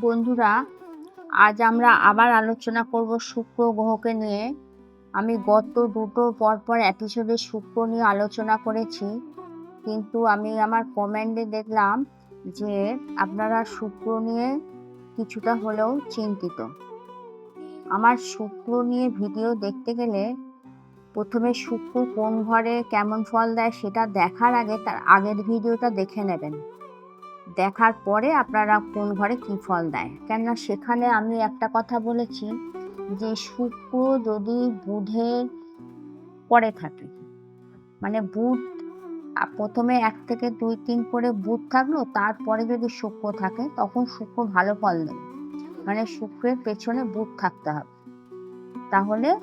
বন্ধুরা, আজ আমরা আবার আলোচনা করব শুক্র গ্রহকে নিয়ে। আমি গত দুটো পরপর এপিসোডে শুক্র নিয়ে আলোচনা করেছি, কিন্তু আমি আমার কমেন্টে দেখলাম যে আপনারা শুক্র নিয়ে কিছুটা হলেও চিন্তিত। আমার শুক্র নিয়ে ভিডিও দেখতে গেলে প্রথমে শুক্র কোন ঘরে কেমন ফল দেয় সেটা দেখার আগে তার আগের ভিডিওটা দেখে নেবেন। দেখার পরে আপনারা কোন ঘরে কি ফল দেয়। কেননা সেখানে আমি একটা কথা বলেছি যে শুক্র যদি বুধের পরে থাকে মানে বুধ প্রথমে এক থেকে দুই তিন করে বুধ থাকল, তারপরে যদি শুক্র থাকে, তখন শুক্র ভালো ফল দেবে মানে শুক্রের পেছনে বুধ থাকতে হবে। তাহলে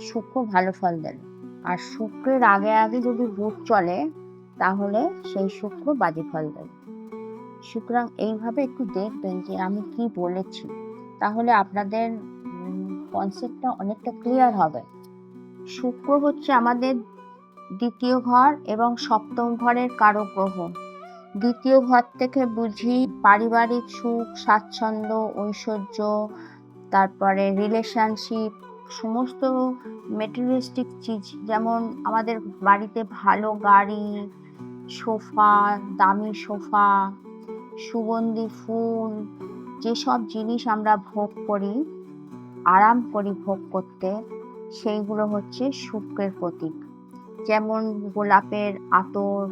শুক্র ভালো ফল দেবে। আর শুক্রের আগে আগে যদি বুধ চলে, তাহলে সেই শুক্র বাজে ফল দেবে। সুতরাং এইভাবে একটু দেখবেন যে আমি কি বলেছি। তাহলে আপনাদের কনসেপ্টটা অনেকটা ক্লিয়ার হবে। শুক্র হচ্ছে আমাদের দ্বিতীয় ঘর এবং সপ্তম ঘরের কারক গ্রহ। দ্বিতীয় ঘর থেকে বুঝি পারিবারিক সুখ, স্বাচ্ছন্দ্য, ঐশ্বর্য, তারপরে রিলেশনশিপ সমস্ত মেটেরিয়ালিস্টিক চিজ যেমন আমাদের বাড়িতে ভালো গাড়ি, সোফা, দামি সোফা সুগন্ধি, ফুল, যেসব জিনিস আমরা ভোগ করি, আরাম করি ভোগ করতে, সেইগুলো হচ্ছে শুক্রের প্রতীক। যেমন গোলাপের আতর,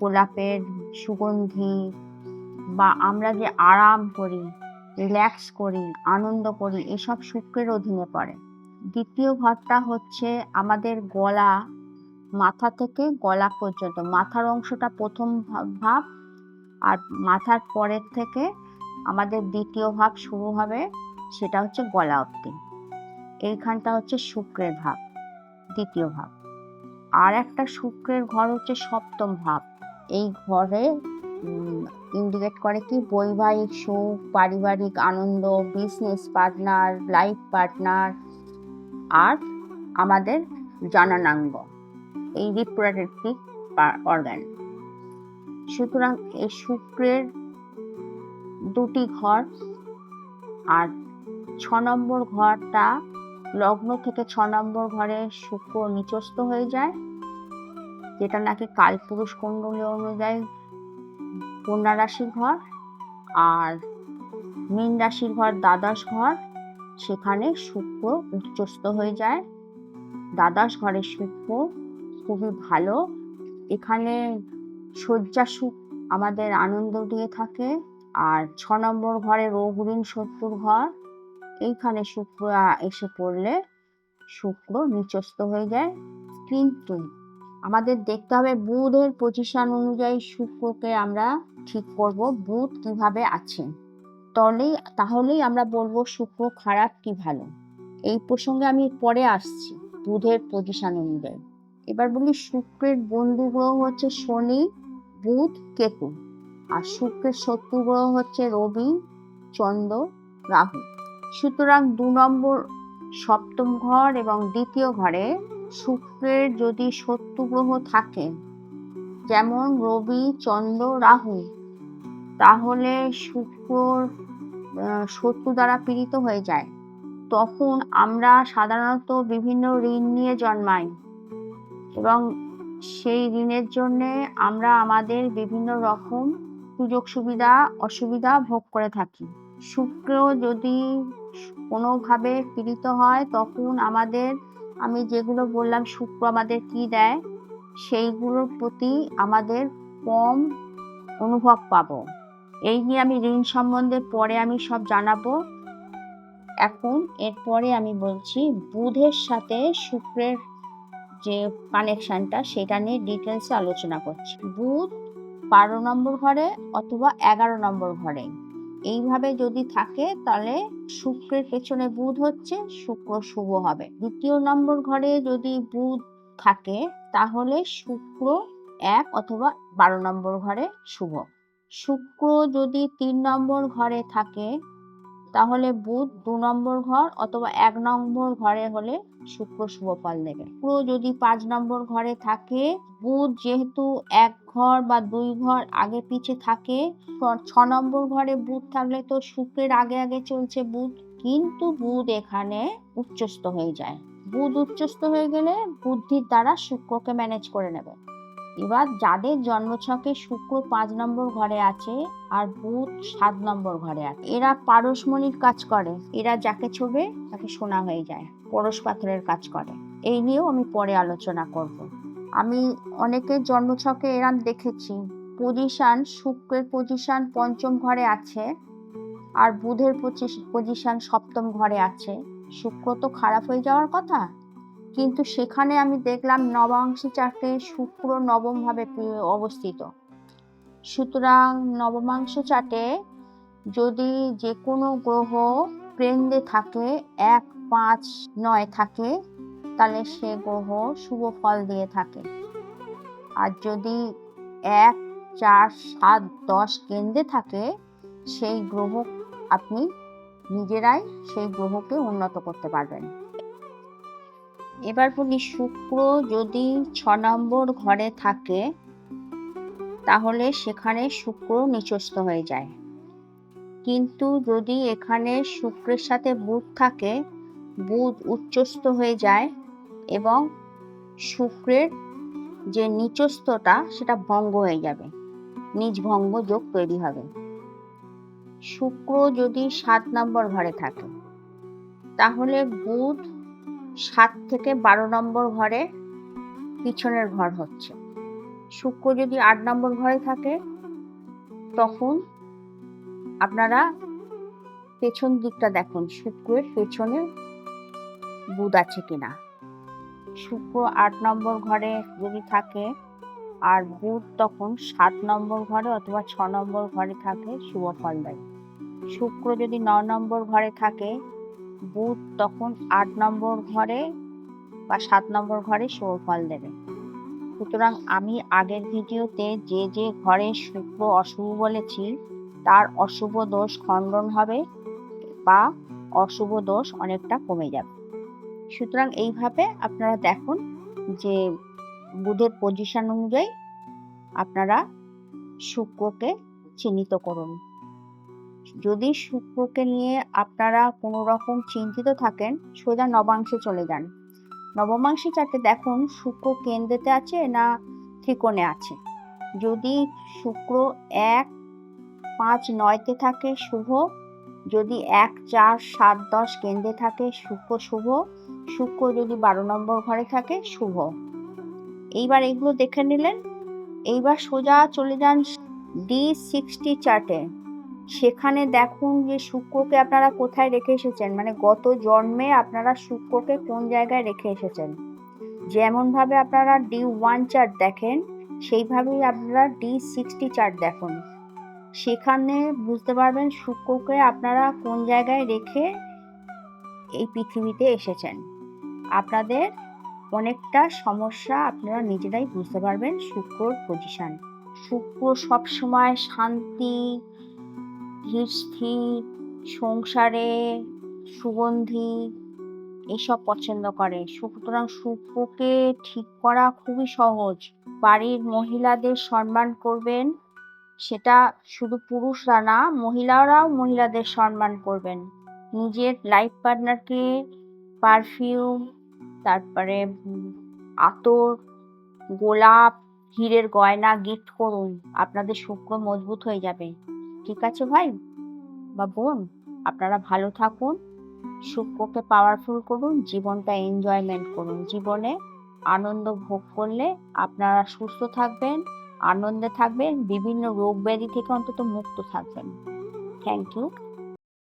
গোলাপের সুগন্ধি বা আমরা যে আরাম করি, রিল্যাক্স করি, আনন্দ করি, এসব শুক্রের অধীনে পড়ে। দ্বিতীয় ঘরটা হচ্ছে আমাদের গলা মাথা থেকে গলা পর্যন্ত, মাথার অংশটা প্রথম ভাব আর মাথার পরের থেকে আমাদের দ্বিতীয় ভাগ শুরু হবে, সেটা হচ্ছে গলা অবধি। এইখানটা হচ্ছে শুক্রের ভাব দ্বিতীয় ভাব আর একটা শুক্রের ঘর হচ্ছে সপ্তম ভাব এই ঘরে ইন্ডিকেট করে কি? বৈবাহিক সুখ, পারিবারিক আনন্দ বিজনেস পার্টনার লাইফ পার্টনার আর আমাদের জননাঙ্গ। এই রিপ্রোডাক্টিভ অর্গান সুতরাং এই শুক্রের দুটি ঘর আর ছ নম্বর ঘরটা লগ্ন থেকে ছ নম্বর ঘরে শুক্র নিচস্থ হয়ে যায়, যেটা নাকি কালপুরুষ কুণ্ডলী অনুযায়ী কন্যা রাশির ঘর আর মীন রাশির ঘর দ্বাদশ ঘর, সেখানে শুক্র উচ্চস্থ হয়ে যায়। দ্বাদশ ঘরে শুক্র খুবই ভালো। এখানে শয্যা সুখ আমাদের আনন্দ দিয়ে থাকে। আর ছ নম্বর ঘরে রোগ শত্রুর ঘর। এইখানে শুক্র এসে পড়লে শুক্র নিচস্থ হয়ে যায়। কিন্তু আমাদের দেখতে হবে বুধের পজিশন অনুযায়ী শুক্রকে আমরা ঠিক করব। বুধ কীভাবে আছে? তাহলেই তাহলেই আমরা বলব শুক্র খারাপ কি ভালো? এই প্রসঙ্গে আমি পরে আসছি বুধের পজিশন অনুযায়ী। এবার বলি শুক্রের বন্ধু গ্রহ হচ্ছে শনি। বুধ কেতু আর শুক্রের শত্রু গ্রহ হচ্ছে রবি চন্দ্র রাহু। সুতরাং দু নম্বর সপ্তম ঘর এবং দ্বিতীয় ঘরে শুক্রের যদি শত্রু গ্রহ থাকে যেমন রবি চন্দ্র রাহু তাহলে শুক্র শত্রু দ্বারা পীড়িত হয়ে যায়। তখন আমরা সাধারণত বিভিন্ন ঋণ নিয়ে জন্মাই এবং সেই ঋণের জন্যে আমরা আমাদের বিভিন্ন রকম সুযোগ সুবিধা, অসুবিধা ভোগ করে থাকি। শুক্র যদি কোনোভাবে পীড়িত হয়, তখন আমাদের, আমি যেগুলো বললাম, শুক্র আমাদের কি দেয়? সেইগুলোর প্রতি আমাদের কম অনুভব পাবো। এই নিয়ে আমি ঋণ সম্বন্ধে পরে আমি সব জানাব। এখন এরপরে আমি বলছি, বুধের সাথে শুক্রের যে কানেকশনটা সেটা নিয়ে ডিটেলসে আলোচনা করছি। বুধ বারো নম্বর ঘরে অথবা এগারো নম্বর ঘরে। এইভাবে যদি থাকে, তাহলে শুক্রের পেছনে বুধ হচ্ছে, শুক্র শুভ হবে। দ্বিতীয় নম্বর ঘরে যদি বুধ থাকে, তাহলে শুক্র এক অথবা বারো নম্বর ঘরে শুভ। শুক্র যদি তিন নম্বর ঘরে থাকে, তাহলে বুধ দু নম্বর ঘর অথবা এক নম্বর ঘরে হলে শুক্র, শুভ ফল দেবে শুক্র যদি পাঁচ নম্বর ঘরে থাকে, বুধ যেহেতু এক ঘর বা দুই ঘর আগে পিছে থাকে, ছ নম্বর ঘরে বুধ থাকলে তো শুক্রের আগে আগে চলছে বুধ। কিন্তু বুধ এখানে উচ্চস্থ হয়ে যায়। বুধ উচ্চস্থ হয়ে গেলে বুদ্ধির দ্বারা শুক্রকে ম্যানেজ করে নেবে। এবার যাদের জন্মছকে শুক্র পাঁচ নম্বর ঘরে আছে আর বুধ সাত নম্বর ঘরে আছে, এরা পারসমণির কাজ করে। এরা যাকে ছোবে, তাকে সোনা হয়ে যায়। পরশ পাথরের কাজ করে। এই নিয়েও আমি পরে আলোচনা করব। আমি অনেকের জন্মছকে এরাম দেখেছি। পজিশন শুক্রের পজিশন পঞ্চম ঘরে আছে আর বুধের পজিশন সপ্তম ঘরে আছে। শুক্র তো খারাপ হয়ে যাওয়ার কথা। কিন্তু সেখানে আমি দেখলাম নবাংশী চার্টে শুক্র নবম ভাবে অবস্থিত। সুতরাং নবমাংশ চাটে যদি যে কোনো গ্রহ কেন্দ্রে থাকে, এক পাঁচ নয় থাকে, তাহলে সে গ্রহ শুভ ফল দিয়ে থাকে। আর যদি এক, চার, সাত, দশ কেন্দ্রে থাকে, সেই গ্রহ আপনি নিজেরাই সেই গ্রহকে উন্নত করতে পারবেন। এবার বলি শুক্র যদি ছ নম্বর ঘরে থাকে, তাহলে সেখানে শুক্র নিচস্থ হয়ে যায়। কিন্তু যদি এখানে শুক্রের সাথে বুধ থাকে বুধ উচ্চস্থ হয়ে যায় এবং শুক্রের যে নিচস্থটা, সেটা ভঙ্গ হয়ে যাবে। নিজ ভঙ্গ যোগ তৈরি হবে। শুক্র যদি সাত নম্বর ঘরে থাকে, তাহলে বুধ সাত থেকে বারো নম্বর ঘরে পিছনের ঘর হচ্ছে। শুক্র যদি আট নম্বর ঘরে থাকে, তখন আপনারা পেছন দিকটা দেখুন, শুক্রের পেছনে বুধ আছে কিনা? শুক্র আট নম্বর ঘরে যদি থাকে, আর বুধ তখন সাত নম্বর ঘরে অথবা ছ নম্বর ঘরে থাকে, শুভ ফল দেয়। শুক্র যদি ন নম্বর ঘরে থাকে, বুধ তখন আট নম্বর ঘরে বা সাত নম্বর ঘরে শুভ ফল দেবে। সুতরাং আমি আগের ভিডিওতে যে যে ঘরে শুক্র অশুভ বলেছি, তার অশুভ দোষ খণ্ডন হবে বা অশুভ দোষ অনেকটা কমে যাবে। সুতরাং এইভাবে আপনারা দেখুন যে বুধের পজিশন অনুযায়ী আপনারা শুক্রকে চিহ্নিত করুন। যদি শুক্রকে নিয়ে আপনারা কোনো রকম চিন্তিত থাকেন, সোজা নবাংশে চলে যান। নবমাংশে চারটে দেখুন, শুক্র কেন্দ্রেতে আছে না ত্রিকোণে আছে? যদি শুক্র এক পাঁচ নয়তে থাকে শুভ, যদি এক চার সাত দশ কেন্দ্রে থাকে শুক্র শুভ শুক্র যদি বারো নম্বর ঘরে থাকে, শুভ। এইবার এগুলো দেখে নিলেন। এইবার সোজা চলে যান ডি সিক্সটি চার্টে সেখানে দেখুন যে শুক্রকে আপনারা কোথায় রেখে এসেছেন? মানে গত জন্মে আপনারা শুক্রকে কোন জায়গায় রেখে এসেছেন? যেমনভাবে আপনারা ডি ওয়ান চার্ট দেখেন, সেইভাবেই আপনারা ডি সিক্সটি চার্ট দেখুন। সেখানে বুঝতে পারবেন শুক্রকে আপনারা কোন জায়গায় রেখে এই পৃথিবীতে এসেছেন। আপনাদের অনেকটা সমস্যা আপনারা নিজেরাই বুঝতে পারবেন শুক্রর পজিশন শুক্র সবসময় শান্তি ধীর স্থির সংসারে সুগন্ধি, এসব পছন্দ করে। সুতরাং শুক্রকে ঠিক করা খুবই সহজ। বাড়ির মহিলাদের সম্মান করবেন, সেটা শুধু পুরুষরা না, মহিলারাও মহিলাদের সম্মান করবেন। নিজের লাইফ পার্টনারকে পারফিউম তারপরে আতর, গোলাপ, হীরের গয়না গিফট করুন। আপনাদের শুক্র মজবুত হয়ে যাবে। ঠিক আছে ভাই? বা বোন, আপনারা ভালো থাকুন, শুক্রকে পাওয়ারফুল করুন, জীবনটা এনজয়মেন্ট করুন। জীবনে আনন্দ ভোগ করলে আপনারা সুস্থ থাকবেন, আনন্দে থাকবেন, বিভিন্ন রোগ ব্যাধি থেকে অন্তত মুক্ত থাকবেন। Thank you